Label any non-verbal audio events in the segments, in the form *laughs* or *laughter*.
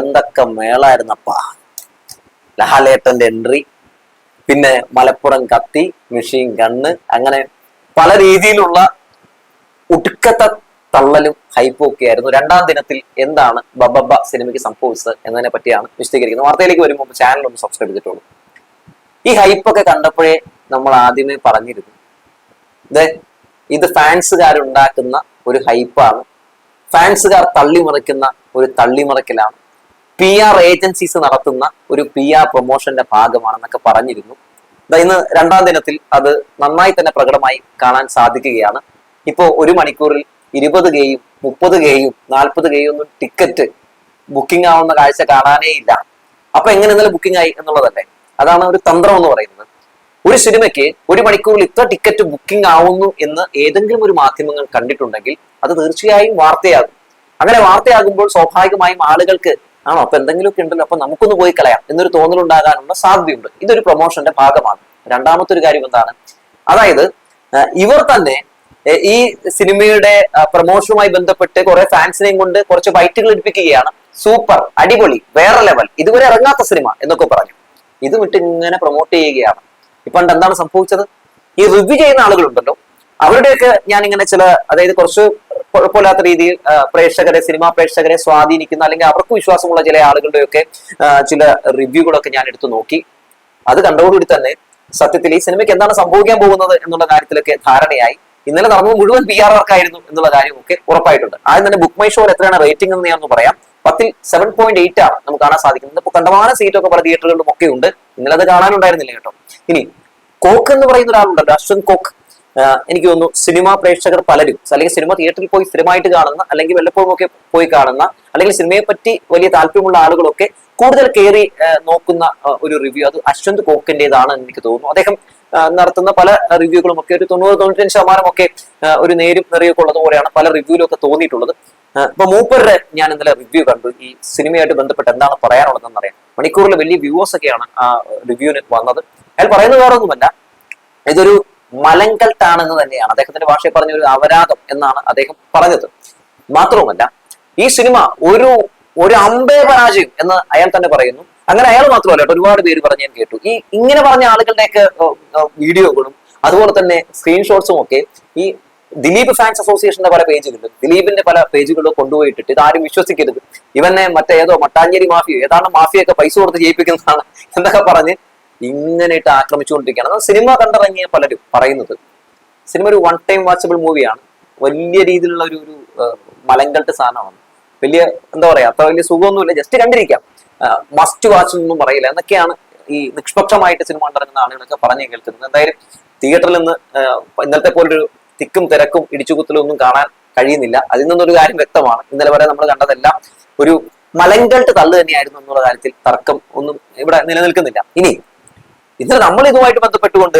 എന്തൊക്കെ മേളായിരുന്നപ്പാ. ലഹാലേട്ടന്റെ എൻട്രി പിന്നെ മലപ്പുറം കത്തി മെഷീൻ ഗണ്ണ് അങ്ങനെ പല രീതിയിലുള്ള ഒടുക്കത്തെ തള്ളലും ഹൈപ്പും ഒക്കെ ആയിരുന്നു. രണ്ടാം ദിനത്തിൽ എന്താണ് ബബബ സിനിമയ്ക്ക് സംഭവിച്ചത് എന്നതിനെ പറ്റിയാണ് വിശദീകരിക്കുന്നത്. വാർത്തയിലേക്ക് വരുമ്പോൾ ചാനൽ ഒന്ന് സബ്സ്ക്രൈബ് ചെയ്തിട്ടുള്ളൂ ഈ ഹൈപ്പൊക്കെ കണ്ടപ്പോഴേ നമ്മൾ ആദ്യമേ പറഞ്ഞിരുന്നു. ഇത് ഫാൻസുകാരുണ്ടാക്കുന്ന ഒരു ഹൈപ്പാണ് ഫാൻസുകാർ തള്ളിമറിക്കുന്ന ഒരു തള്ളിമറിക്കലാണ്. പി ആർ ഏജൻസീസ് നടത്തുന്ന ഒരു പി ആർ പ്രൊമോഷന്റെ ഭാഗമാണെന്നൊക്കെ പറഞ്ഞിരുന്നു. ഇന്ന് രണ്ടാം ദിനത്തിൽ അത് നന്നായി തന്നെ പ്രകടമായി കാണാൻ സാധിക്കുകയാണ്. ഇപ്പോൾ ഒരു മണിക്കൂറിൽ ഇരുപത് ഗെയും മുപ്പത് ഗെയും നാൽപ്പത് ഗെയും ഒന്നും ടിക്കറ്റ് ബുക്കിംഗ് ആവുന്ന കാഴ്ച കാണാനേ ഇല്ല. അപ്പൊ എങ്ങനെ ഇന്നലെ ബുക്കിംഗ് ആയി എന്നുള്ളതല്ലേ? അതാണ് ഒരു തന്ത്രം എന്ന് പറയുന്നത്. ഒരു സിനിമയ്ക്ക് ഒരു മണിക്കൂറിൽ ഇത്ര ടിക്കറ്റ് ബുക്കിംഗ് ആവുന്നു എന്ന് ഏതെങ്കിലും ഒരു മാധ്യമങ്ങൾ കണ്ടിട്ടുണ്ടെങ്കിൽ അത് തീർച്ചയായും വാർത്തയാകും. അങ്ങനെ വാർത്തയാകുമ്പോൾ സ്വാഭാവികമായും ആളുകൾക്ക് ആണോ അപ്പൊ എന്തെങ്കിലുമൊക്കെ ഉണ്ടല്ലോ അപ്പൊ നമുക്കൊന്ന് പോയി കളയാം എന്നൊരു തോന്നലുണ്ടാകാനുള്ള സാധ്യതയുണ്ട്. ഇതൊരു പ്രൊമോഷന്റെ ഭാഗമാണ്. രണ്ടാമത്തെ ഒരു കാര്യം എന്താണ്? അതായത് ഇവർ തന്നെ ഈ സിനിമയുടെ പ്രൊമോഷനുമായി ബന്ധപ്പെട്ട് കുറെ ഫാൻസിനെയും കൊണ്ട് കുറച്ച് ബൈറ്റുകൾ എടുപ്പിക്കുകയാണ്. സൂപ്പർ അടിപൊളി വേറെ ലെവൽ ഇതുവരെ ഇറങ്ങാത്ത സിനിമ എന്നൊക്കെ പറഞ്ഞു. ഇത് വിട്ട് ഇങ്ങനെ പ്രൊമോട്ട് ചെയ്യുകയാണ്. ഇപ്പൊ എന്താണ് സംഭവിച്ചത്? ഈ റിവ്യൂ ചെയ്യുന്ന ആളുകളുണ്ടല്ലോ അവരുടെയൊക്കെ ഞാൻ ഇങ്ങനെ ചില അതായത് കുറച്ച് കുഴപ്പമില്ലാത്ത രീതിയിൽ പ്രേക്ഷകരെ സിനിമാ പ്രേക്ഷകരെ സ്വാധീനിക്കുന്ന അല്ലെങ്കിൽ അവർക്ക് വിശ്വാസമുള്ള ചില ആളുകളുടെയൊക്കെ ചില റിവ്യൂകളൊക്കെ ഞാൻ എടുത്തു നോക്കി. അത് കണ്ടതോടുകൂടി തന്നെ സത്യത്തിൽ ഈ സിനിമയ്ക്ക് എന്താണ് സംഭവിക്കാൻ പോകുന്നത് എന്നുള്ള കാര്യത്തിലൊക്കെ ധാരണയായി. ഇന്നലെ നടന്നത് മുഴുവൻ പി ആർ വർക്കായിരുന്നു എന്നുള്ള കാര്യമൊക്കെ ഉറപ്പായിട്ടുണ്ട്. ആദ്യം തന്നെ ബുക്ക് മൈ ഷോ എത്രയാണ് റേറ്റിംഗ് എന്ന് ഞാൻ പറയാം. പത്തിൽ സെവൻ പോയിന്റ് എയ്റ്റ് ആണ് നമുക്ക് കാണാൻ സാധിക്കുന്നത്. ഇപ്പൊ കണ്ടമാന സീറ്റൊക്കെ പല തിയേറ്ററുകളിലും ഒക്കെ ഉണ്ട്. ഇന്നലെ അത് കാണാനുണ്ടായിരുന്നില്ല കേട്ടോ. ഇനി കോക്ക് എന്ന് പറയുന്ന ഒരാളുണ്ടല്ലോ അശ്വന്ത് കോക്ക്. എനിക്ക് തോന്നുന്നു സിനിമാ പ്രേക്ഷകർ പലരും അല്ലെങ്കിൽ സിനിമ തിയേറ്ററിൽ പോയി സ്ഥിരമായിട്ട് കാണുന്ന അല്ലെങ്കിൽ വല്ലപ്പോഴും ഒക്കെ പോയി കാണുന്ന അല്ലെങ്കിൽ സിനിമയെ പറ്റി വലിയ താല്പര്യമുള്ള ആളുകളൊക്കെ കൂടുതൽ കയറി നോക്കുന്ന ഒരു റിവ്യൂ അത് അശ്വന്ത് കോക്കിന്റെതാണ് എന്ന് എനിക്ക് തോന്നുന്നു. അദ്ദേഹം നടത്തുന്ന പല റിവ്യൂകളും ഒക്കെ ഒരു തൊണ്ണൂറ് തൊണ്ണൂറ്റഞ്ച് ശതമാനം ഒക്കെ ഒരു നേരും നിറയൊക്കെ ഉള്ളത് പോലെയാണ് പല റിവ്യൂലും ഒക്കെ തോന്നിയിട്ടുള്ളത് ഇപ്പൊ മൂപ്പരുടെ ഞാൻ ഇന്നലെ റിവ്യൂ കണ്ടു. ഈ സിനിമയായിട്ട് ബന്ധപ്പെട്ട് എന്താണ് പറയാനുള്ളതെന്ന് അറിയാം. മണിക്കൂറിൽ വലിയ വ്യൂവേഴ്സ് ഒക്കെയാണ് ആ റിവ്യൂവിന് വന്നത്. അയാൾ പറയുന്നത് വേറെ ഒന്നുമല്ല ഇതൊരു മലങ്കൽട്ടാണെന്ന് തന്നെയാണ്. അദ്ദേഹത്തിന്റെ ഭാഷയിൽ പറഞ്ഞ ഒരു അപരാധം എന്നാണ് അദ്ദേഹം പറഞ്ഞത്. മാത്രവുമല്ല ഈ സിനിമ ഒരു ഒരു അമ്പേ പരാജയം എന്ന് അയാൾ തന്നെ പറയുന്നു. അങ്ങനെ അയാൾ മാത്രമല്ല ഒരുപാട് പേര് പറഞ്ഞു ഞാൻ കേട്ടു. ഈ ഇങ്ങനെ പറഞ്ഞ ആളുകളുടെയൊക്കെ വീഡിയോകളും അതുപോലെ തന്നെ സ്ക്രീൻഷോട്ട്സും ഒക്കെ ഈ ദിലീപ് ഫാൻസ് അസോസിയേഷന്റെ പല പേജുകളിലും ദിലീപിന്റെ പല പേജുകളിലും കൊണ്ടുപോയിട്ടിട്ട് ഇതാരും വിശ്വസിക്കരുത്. ഇവനെ മറ്റേതോ മട്ടാഞ്ചേരി മാഫിയോ ഏതാണ്ട് മാഫിയൊക്കെ പൈസ കൊടുത്ത് ജയിപ്പിക്കുന്നതാണ് എന്നൊക്കെ പറഞ്ഞ് ഇങ്ങനെ ഇട്ട് ആക്രമിച്ചുകൊണ്ടിരിക്കുകയാണ് സിനിമ കണ്ടിറങ്ങിയ പലരും പറയുന്നത്. സിനിമ ഒരു വൺ ടൈം വാച്ചബിൾ മൂവിയാണ് വലിയ രീതിയിലുള്ള ഒരു ഒരു മലങ്കട്ട് സാധനമാണ്. വലിയ എന്താ പറയാ അത്ര വലിയ സുഖമൊന്നുമില്ല. ജസ്റ്റ് കണ്ടിരിക്കാം. മസ്റ്റ് വാച്ച് ഒന്നും പറയില്ല. എന്നൊക്കെയാണ് ഈ നിഷ്പക്ഷമായിട്ട് സിനിമ കണ്ടിറങ്ങുന്ന ആളുകളൊക്കെ പറഞ്ഞു കേൾക്കുന്നത്. എന്തായാലും തിയേറ്ററിൽ നിന്ന് ഇന്നത്തെ പോലൊരു തിക്കും തിരക്കും ഇടിച്ചുകുത്തലും ഒന്നും കാണാൻ കഴിയുന്നില്ല. അതിൽ നിന്നൊരു കാര്യം വ്യക്തമാണ്. ഇന്നലെ വരെ നമ്മൾ കണ്ടതെല്ലാം ഒരു മലങ്കൾട്ട് തള്ളു തന്നെയായിരുന്നു എന്നുള്ള കാര്യത്തിൽ തർക്കം ഒന്നും ഇവിടെ നിലനിൽക്കുന്നില്ല. ഇനി ഇന്നലെ നമ്മൾ ഇതുമായിട്ട് ബന്ധപ്പെട്ടുകൊണ്ട്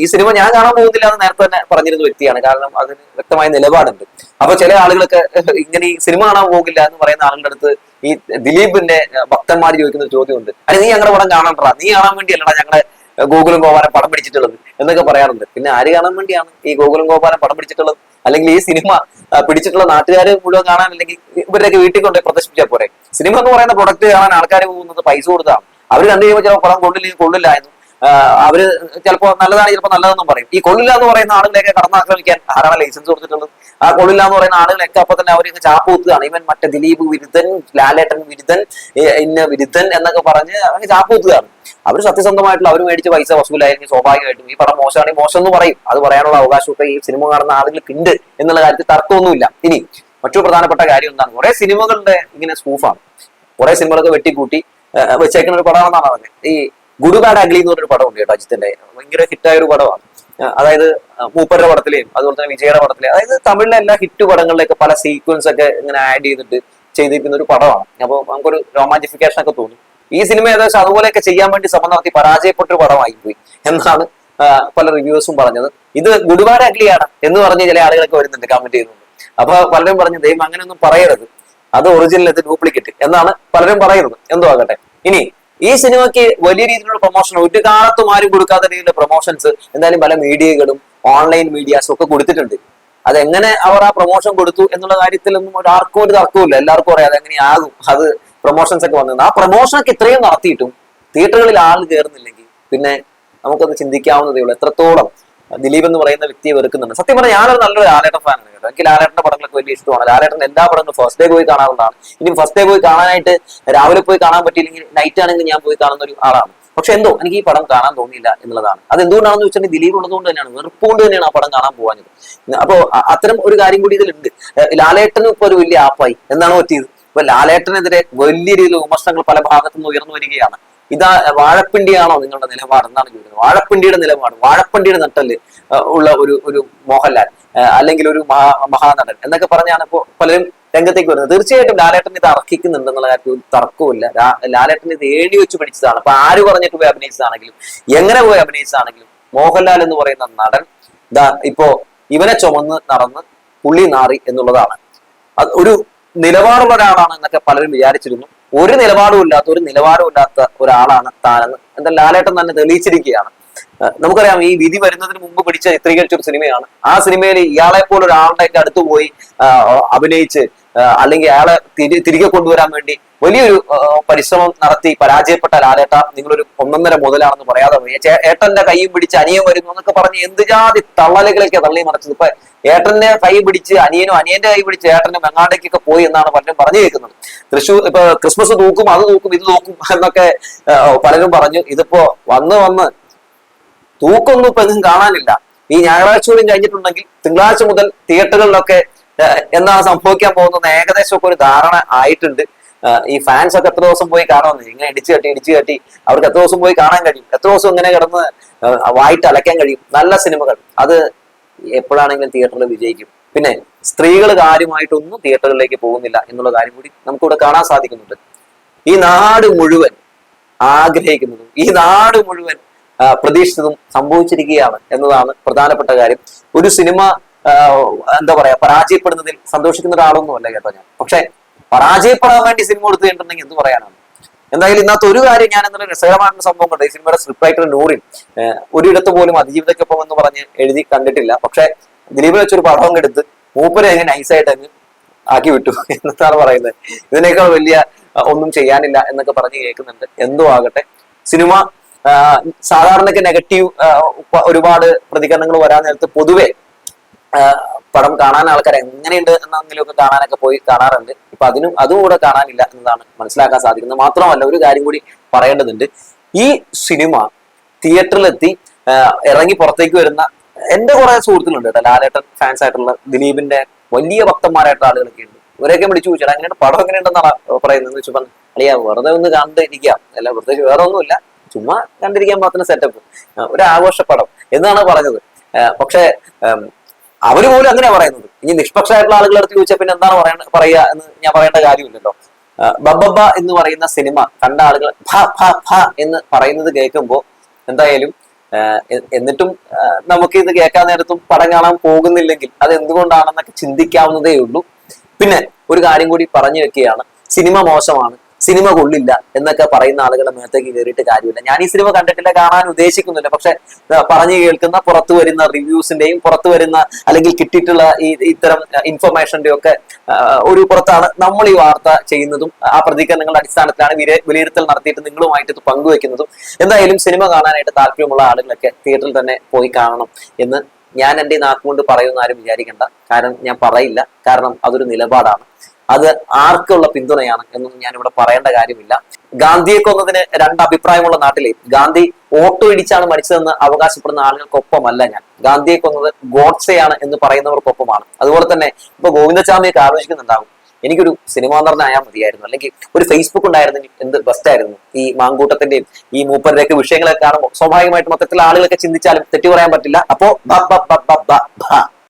ഈ സിനിമ ഞാൻ കാണാൻ പോകുന്നില്ല എന്ന് നേരത്തെ തന്നെ പറഞ്ഞിരുന്ന വ്യക്തിയാണ്. കാരണം അതിന് വ്യക്തമായ നിലപാടുണ്ട്. അപ്പൊ ചില ആളുകളൊക്കെ ഇങ്ങനെ ഈ സിനിമ കാണാൻ പോകില്ല എന്ന് പറയുന്ന ആളുടെ അടുത്ത് ഈ ദിലീപിന്റെ ഭക്തന്മാർ ചോദിക്കുന്ന ചോദ്യമുണ്ട്. അല്ലെ നീ ഞങ്ങളുടെ പടം കാണണ്ടടാ? നീ കാണാൻ വേണ്ടിയല്ലടാ ഞങ്ങളെ ഗോകുലം ഗോപാലൻ പടം പിടിച്ചിട്ടുള്ളത്? എന്നൊക്കെ പറയാറുണ്ട്. പിന്നെ ആര് കാണാൻ വേണ്ടിയാണ് ഈ ഗോകുലം ഗോപാലൻ പടം പിടിച്ചിട്ടുള്ളത്? അല്ലെങ്കിൽ ഈ സിനിമ പിടിച്ചിട്ടുള്ള നാട്ടുകാർ മുഴുവൻ കാണാൻ അല്ലെങ്കിൽ ഇവരുടെയൊക്കെ വീട്ടിൽ കൊണ്ടുപോയി പ്രദർശിപ്പിച്ചാൽ പോരെ? സിനിമ എന്ന് പറയുന്ന പ്രൊഡക്റ്റ് കാണാൻ ആൾക്കാർ പോകുന്നത് പൈസ കൊടുത്താണ്. അവർ കണ്ടു കഴിയുമ്പോൾ ചില പടം കൊണ്ടില്ലെങ്കിൽ കൊള്ളില്ല എന്ന് അവർ ചിലപ്പോ നല്ലതാണ് ചിലപ്പോ നല്ലതെന്നും പറയും. ഈ കൊള്ളില്ല എന്ന് പറയുന്ന ആളുകളെയൊക്കെ കടന്നാക്രമിക്കാൻ ആരാണ് ലൈസൻസ് കൊടുത്തിട്ടുള്ളത് ആ കൊള്ളില്ല എന്ന് പറയുന്ന ആളുകളൊക്കെ അപ്പൊ തന്നെ അവരിങ്ങ് ചാപ്പ് ഇവൻ മറ്റേ ദിലീപ് വിരുദ്ധൻ ലാലേട്ടൻ വിരുദ്ധൻ ഇന്ന വിരുദ്ധൻ എന്നൊക്കെ പറഞ്ഞ് അങ്ങ് ചാപ്പ് കുത്തുകയാണ്. അവർ സത്യസന്ധമായിട്ടുള്ള അവർ മേടിച്ച പൈസ വസൂലായിരിക്കും സ്വാഭാവികമായിട്ടും. ഈ പടം മോശമാണെങ്കിൽ മോശം എന്ന് പറയും. അത് പറയാനുള്ള അവകാശമൊക്കെ ഈ സിനിമ കാണുന്ന ആളുകൾക്ക് ഉണ്ട് എന്നുള്ള കാര്യത്തിൽ തർക്കമൊന്നുമില്ല. ഇനി മറ്റൊരു പ്രധാനപ്പെട്ട കാര്യം എന്താണ്? കുറെ സിനിമകളുടെ ഇങ്ങനെ സ്കൂഫാണ് കുറെ സിനിമകളൊക്കെ വെട്ടിക്കൂട്ടി വെച്ചേക്കുന്ന ഒരു പടമാണെന്നാണ് പറഞ്ഞത്. ഈ ഗുഡ് ബാഡ് അഗ്ലി എന്ന് പറഞ്ഞൊരു പടമുണ്ട് കേട്ടോ അജിത്തിന്റെ ഭയങ്കര ഹിറ്റായ ഒരു പടമാണ് അതായത് മൂപ്പരുടെ പടത്തിലെയും അതുപോലെ തന്നെ വിജയുടെ പടത്തിലെയും അതായത് തമിഴിലെ എല്ലാ ഹിറ്റ് പടങ്ങളിലേക്ക് പല സീക്വൻസ് ഒക്കെ ഇങ്ങനെ ആഡ് ചെയ്തിട്ട് ചെയ്തിരിക്കുന്ന ഒരു പടമാണ്. അപ്പോൾ നമുക്കൊരു റൊമാന്റിഫിക്കേഷൻ ഒക്കെ തോന്നും. ഈ സിനിമ ഏകദേശം അതുപോലെയൊക്കെ ചെയ്യാൻ വേണ്ടി ശ്രമം നടത്തി പരാജയപ്പെട്ടൊരു പടമായി പോയി എന്നാണ് പല റിവ്യൂസും പറഞ്ഞത്. ഇത് ഗുഡ് ബാഡ് അഗ്ലിയാണ് എന്ന് പറഞ്ഞ് ചില ആളുകളൊക്കെ വരുന്നുണ്ട് കമന്റ് ചെയ്യുന്നുണ്ട്. അപ്പൊ പലരും പറഞ്ഞു ദൈവം അങ്ങനെയൊന്നും പറയരുത്. അത് ഒറിജിനൽ ഇത് ഡ്യൂപ്ലിക്കേറ്റ് എന്നാണ് പലരും പറയുന്നത്. എന്തോ ആകട്ടെ. ഇനി ഈ സിനിമയ്ക്ക് വലിയ രീതിയിലുള്ള പ്രൊമോഷൻ ഒരു കാലത്തും ആരും കൊടുക്കാത്ത രീതിയിലുള്ള പ്രൊമോഷൻസ് എന്തായാലും പല മീഡിയകളും ഓൺലൈൻ മീഡിയാസും ഒക്കെ കൊടുത്തിട്ടുണ്ട്. അതെങ്ങനെ അവർ ആ പ്രൊമോഷൻ കൊടുത്തു എന്നുള്ള കാര്യത്തിലൊന്നും ഒരു ആർക്കും ഒരു തർക്കമില്ല എല്ലാവർക്കും അറിയാം അതെങ്ങനെയാകും അത് പ്രൊമോഷൻസ് ഒക്കെ വന്നിരുന്നു ആ പ്രൊമോഷനൊക്കെ ഇത്രയും നടത്തിയിട്ടും തിയേറ്ററുകളിൽ ആൾ കയറുന്നില്ലെങ്കിൽ പിന്നെ നമുക്കൊന്ന് ചിന്തിക്കാവുന്നതേ ഉള്ളൂ. എത്രത്തോളം ദിലീപ് എന്ന് പറയുന്ന വ്യക്തിയെ വെറുക്കുന്നുണ്ട്. സത്യം പറഞ്ഞാൽ ഞാനൊരു നല്ലൊരു ലാലേട്ടൻ ഫാനാണ് കേട്ടോ. എനിക്ക് ലാലേട്ടന്റെ പടങ്ങളൊക്കെ വലിയ ഇഷ്ടമാണ്. ലാലേട്ടൻ എല്ലാ പടങ്ങളും ഫസ്റ്റ് ഡേ പോയി കാണാറുള്ളതാണ്. ഇനി ഫസ്റ്റ് ഡേ പോയി കാണാനായിട്ട് രാവിലെ പോയി കാണാൻ പറ്റിയില്ലെങ്കിൽ നൈറ്റ് ആണെങ്കിൽ ഞാൻ പോയി കാണുന്ന ഒരു ആളാണ്. പക്ഷെ എന്തോ എനിക്ക് ഈ പടം കാണാൻ തോന്നിയില്ല എന്നുള്ളതാണ്. അത് എന്തുകൊണ്ടാണെന്ന് വെച്ചാൽ ദിലീപ് ഉള്ളതുകൊണ്ട് തന്നെയാണ് വെറുപ്പുകൊണ്ട് തന്നെയാണ് ആ പടം കാണാൻ പോകാഞ്ഞത് അപ്പോ അ- അത്തരം ഒരു കാര്യം കൂടി ഇതിലുണ്ട്. ലാലേട്ടനും ഇപ്പൊ ഒരു വലിയ ആപ്പായി. എന്താണ് പറ്റിയത്? ഇപ്പൊ ലാലേട്ടനെതിരെ വലിയ രീതിയിൽ വിമർശനങ്ങൾ പല ഭാഗത്തു നിന്ന് ഉയർന്നു വരികയാണ്. ഇതാ വാഴപ്പിണ്ടിയാണോ നിങ്ങളുടെ നിലപാട്? എന്നാണ് ചോദിക്കുന്നത്? വാഴപ്പിണ്ടിയുടെ നിലപാട് വാഴപ്പിണ്ടിയുടെ നട്ടൽ ഉള്ള ഒരു ഒരു മോഹൻലാൽ അല്ലെങ്കിൽ ഒരു മഹാ മഹാനടൻ എന്നൊക്കെ പറഞ്ഞാണ് ഇപ്പോൾ പലരും രംഗത്തേക്ക് വരുന്നത്. തീർച്ചയായിട്ടും ലാലേട്ടൻ ഇത് അർഹിക്കുന്നുണ്ടെന്നുള്ള കാര്യത്തിൽ ഒരു തർക്കവുമില്ല. ലാലേട്ടൻ ഇത് ഏടി വെച്ച് പിടിച്ചതാണ് അപ്പൊ ആര് പറഞ്ഞിട്ട് പോയി അഭിനയിച്ചതാണെങ്കിലും എങ്ങനെ പോയി അഭിനയിച്ചതാണെങ്കിലും മോഹൻലാൽ എന്ന് പറയുന്ന നടൻ ഇതാ ഇപ്പോ ഇവനെ ചുമന്ന് നടന്ന് പുള്ളി നാറി എന്നുള്ളതാണ്. ഒരു നിലപാടുള്ള ഒരാളാണ് എന്നൊക്കെ പലരും വിചാരിച്ചിരുന്നു. ഒരു നിലപാടും ഇല്ലാത്ത ഒരു നിലവാരവും ഇല്ലാത്ത ഒരാളാണ് താനെന്ന്. എന്താ ലാലേട്ടൻ തന്നെ തെളിയിച്ചിരിക്കുകയാണ്. നമുക്കറിയാം ഈ വിധി വരുന്നതിന് മുമ്പ് പിടിച്ച ചിത്രീകരിച്ച ഒരു സിനിമയാണ്. ആ സിനിമയിൽ ഇയാളെ പോലെ ഒരാളുടെ എന്റെ അടുത്ത് പോയി അഭിനയിച്ച് അല്ലെങ്കിൽ അയാളെ തിരി തിരികെ കൊണ്ടുവരാൻ വേണ്ടി വലിയൊരു പരിശ്രമം നടത്തി പരാജയപ്പെട്ട ലാലേട്ട നിങ്ങളൊരു ഒന്നൊന്നര മുതലാണെന്ന് പറയാതെ പോയി. ഏട്ടന്റെ കൈയും പിടിച്ച് അനിയൻ വരുന്നു എന്നൊക്കെ പറഞ്ഞ് എന്ത് ജാതി തള്ളലുകളൊക്കെ തള്ളി മറിച്ചത്? ഇപ്പൊ ഏട്ടന്റെ കൈ പിടിച്ച് അനിയനും അനിയന്റെ കൈ പിടിച്ച് ഏട്ടന്റെ മെങ്ങാണ്ടേക്കൊക്കെ പോയി എന്നാണ് പലരും പറഞ്ഞു കേൾക്കുന്നത് തൃശ്ശൂർ ഇപ്പൊ ക്രിസ്മസ് നോക്കും അത് നോക്കും ഇത് നോക്കും എന്നൊക്കെ പലരും പറഞ്ഞു. ഇതിപ്പോ വന്ന് വന്ന് തൂക്കൊന്നും ഇപ്പൊ എങ്ങും കാണാനില്ല. ഈ ഞായറാഴ്ച കൂടി കഴിഞ്ഞിട്ടുണ്ടെങ്കിൽ തിങ്കളാഴ്ച മുതൽ തിയേറ്ററുകളിലൊക്കെ എന്താണ് സംഭവിക്കാൻ പോകുന്നത്. ഏകദേശം ഒക്കെ ഒരു ധാരണ ആയിട്ടുണ്ട്. ഈ ഫാൻസ് ഒക്കെ എത്ര ദിവസം പോയി കാണുമെന്ന്. ഇങ്ങനെ ഇടിച്ചു കെട്ടി ഇടിച്ചു കെട്ടി. അവർക്ക് എത്ര ദിവസം പോയി കാണാൻ കഴിയും? എത്ര ദിവസം ഇങ്ങനെ കിടന്ന് വായിട്ട് അലക്കാൻ കഴിയും? നല്ല സിനിമകൾ. അത് എപ്പോഴാണെങ്കിലും തിയേറ്ററിൽ വിജയിക്കും. പിന്നെ സ്ത്രീകൾ കാര്യമായിട്ടൊന്നും തിയേറ്ററുകളിലേക്ക് പോകുന്നില്ല എന്നുള്ള കാര്യം കൂടി നമുക്കിവിടെ കാണാൻ സാധിക്കുന്നുണ്ട്. ഈ നാട് മുഴുവൻ ആഗ്രഹിക്കുന്നതും ഈ നാട് മുഴുവൻ പ്രതീക്ഷിച്ചതും സംഭവിച്ചിരിക്കുകയാണ് എന്നതാണ് പ്രധാനപ്പെട്ട കാര്യം. ഒരു സിനിമ എന്താ പറയാ പരാജയപ്പെടുന്നതിൽ സന്തോഷിക്കുന്ന ഒരാളൊന്നും അല്ല കേട്ടോ ഞാൻ. പക്ഷെ പരാജയപ്പെടാൻ വേണ്ടി സിനിമ കൊടുത്തിട്ടുണ്ടെങ്കിൽ എന്ത് പറയാനാണ്? എന്തായാലും ഇന്നത്തെ ഒരു കാര്യം ഞാൻ എന്നുള്ള രസകരമായിട്ടുള്ള സംഭവം കണ്ടു. ഈ സിനിമയുടെ സ്ക്രിപ്റ്റ് റൈറ്റർ നൂറിൻ ഒരിടത്ത് പോലും അതിജീവിതക്കൊപ്പം എന്ന് പറഞ്ഞ് എഴുതി കണ്ടിട്ടില്ല. പക്ഷെ ദിലീപ് വെച്ചൊരു പടം എടുത്ത് മൂപ്പരെ അങ്ങ് നൈസായിട്ട് അങ്ങ് ആക്കി വിട്ടു *laughs* എന്നാണ് പറയുന്നത്. ഇതിനേക്കാൾ വലിയ ഒന്നും ചെയ്യാനില്ല എന്നൊക്കെ പറഞ്ഞ് കേൾക്കുന്നുണ്ട്. എന്തോ ആകട്ടെ. സിനിമ സാധാരണക്ക് നെഗറ്റീവ് ഒരുപാട് പ്രതികരണങ്ങൾ വരാൻ നേരത്ത് പൊതുവെ പടം കാണാൻ ആൾക്കാർ എങ്ങനെയുണ്ട് എന്നെങ്കിലുമൊക്കെ കാണാനൊക്കെ പോയി കാണാറുണ്ട്. ഇപ്പൊ അതിനും അതും കൂടെ കാണാനില്ല എന്നതാണ് മനസ്സിലാക്കാൻ സാധിക്കുന്നത്. മാത്രമല്ല ഒരു കാര്യം കൂടി പറയേണ്ടതുണ്ട്. ഈ സിനിമ തിയേറ്ററിലെത്തി ഇറങ്ങി പുറത്തേക്ക് വരുന്ന എന്റെ കുറെ സുഹൃത്തുക്കളുണ്ട് കേട്ടോ. ലാലേട്ടൻ ഫാൻസ് ആയിട്ടുള്ള ദിലീപിന്റെ വലിയ ഭക്തന്മാരായിട്ടുള്ള ആളുകളൊക്കെ ഉണ്ട്. ഇവരെയൊക്കെ വിളിച്ചു ചോദിച്ചാൽ അങ്ങനെയാണ് പടം എങ്ങനെയുണ്ടെന്നാണ് പറയുന്നത്? വെച്ചപ്പോ പറഞ്ഞു വെറുതെ ഒന്ന് കണ്ടിരിക്കാം അല്ല പ്രത്യേകിച്ച് വേറെ ഒന്നുമില്ല ചുമ്മാ കണ്ടിരിക്കാൻ മാത്രം സെറ്റപ്പ് ഒരു ആഘോഷ പടം എന്നാണ് പറഞ്ഞത്. പക്ഷെ അവർ പോലും അങ്ങനെയാ പറയുന്നത്. ഇനി നിഷ്പക്ഷമായിട്ടുള്ള ആളുകളുടെ അടുത്ത് ചോദിച്ചാൽ പിന്നെ എന്താണ് പറയണ പറയുക എന്ന് ഞാൻ പറയേണ്ട കാര്യമില്ലല്ലോ. ബബ്ബ എന്ന് പറയുന്ന സിനിമ കണ്ട ആളുകൾ ഭ ഭ ഭ എന്ന് പറയുന്നത് കേൾക്കുമ്പോൾ എന്തായാലും എന്നിട്ടും നമുക്ക് ഇത് കേൾക്കാൻ നേരത്തും പടം കാണാൻ പോകുന്നില്ലെങ്കിൽ അത് എന്തുകൊണ്ടാണെന്നൊക്കെ ചിന്തിക്കാവുന്നതേ ഉള്ളൂ പിന്നെ ഒരു കാര്യം കൂടി പറഞ്ഞു വെക്കുകയാണ്. സിനിമ മോശമാണ്. സിനിമ കൊള്ളില്ല എന്നൊക്കെ പറയുന്ന ആളുകളുടെ മേത്തേക്ക് കയറിയിട്ട് കാര്യമില്ല. ഞാൻ ഈ സിനിമ കണ്ടിട്ടില്ല കാണാൻ ഉദ്ദേശിക്കുന്നില്ല. പക്ഷെ പറഞ്ഞു കേൾക്കുന്ന പുറത്തു വരുന്ന റിവ്യൂസിന്റെയും പുറത്തു വരുന്ന അല്ലെങ്കിൽ കിട്ടിയിട്ടുള്ള ഈ ഇത്തരം ഇൻഫർമേഷന്റെയും ഒക്കെ ഒരു പുറത്താണ് നമ്മൾ ഈ വാർത്ത ചെയ്യുന്നതും ആ പ്രതികരണങ്ങളുടെ അടിസ്ഥാനത്തിലാണ് വില- വിലയിരുത്തൽ നടത്തിയിട്ട് നിങ്ങളുമായിട്ട് പങ്കുവെക്കുന്നതും. എന്തായാലും സിനിമ കാണാനായിട്ട് താല്പര്യമുള്ള ആളുകളൊക്കെ തിയേറ്ററിൽ തന്നെ പോയി കാണണം എന്ന് ഞാൻ എന്റെ നാക്കുകൊണ്ട് പറയുന്ന ആരും വിചാരിക്കേണ്ട. കാരണം ഞാൻ പറയില്ല. കാരണം അതൊരു നിലപാടാണ്. അത് ആർക്കുള്ള പിന്തുണയാണ് എന്നൊന്നും ഞാൻ ഇവിടെ പറയേണ്ട കാര്യമില്ല. ഗാന്ധിയെ കൊന്നതിന് രണ്ട് അഭിപ്രായമുള്ള നാട്ടിലെ ഗാന്ധി ഓട്ടോ ഇടിച്ചാണ് മരിച്ചതെന്ന് അവകാശപ്പെടുന്ന ആളുകൾക്കൊപ്പമല്ല ഞാൻ. ഗാന്ധിയെ കൊന്നത് ഗോഡ്സെയാണ് എന്ന് പറയുന്നവർക്കൊപ്പമാണ്. അതുപോലെ തന്നെ ഇപ്പൊ ഗോവിന്ദസ്വാമിയൊക്കെ ആലോചിക്കുന്നുണ്ടാകും എനിക്കൊരു സിനിമാ നടനായാൽ മതിയായിരുന്നു. അല്ലെങ്കിൽ ഒരു ഫേസ്ബുക്ക് ഉണ്ടായിരുന്നെങ്കിൽ എന്ത് ബെസ്റ്റ് ആയിരുന്നു? ഈ മാങ്കൂട്ടത്തിന്റെയും ഈ മൂപ്പരുടെയൊക്കെ വിഷയങ്ങളൊക്കെ കാണുമ്പോൾ സ്വാഭാവികമായിട്ടും മൊത്തത്തിൽ ആളുകളൊക്കെ ചിന്തിച്ചാലും തെറ്റു പറയാൻ പറ്റില്ല. അപ്പോ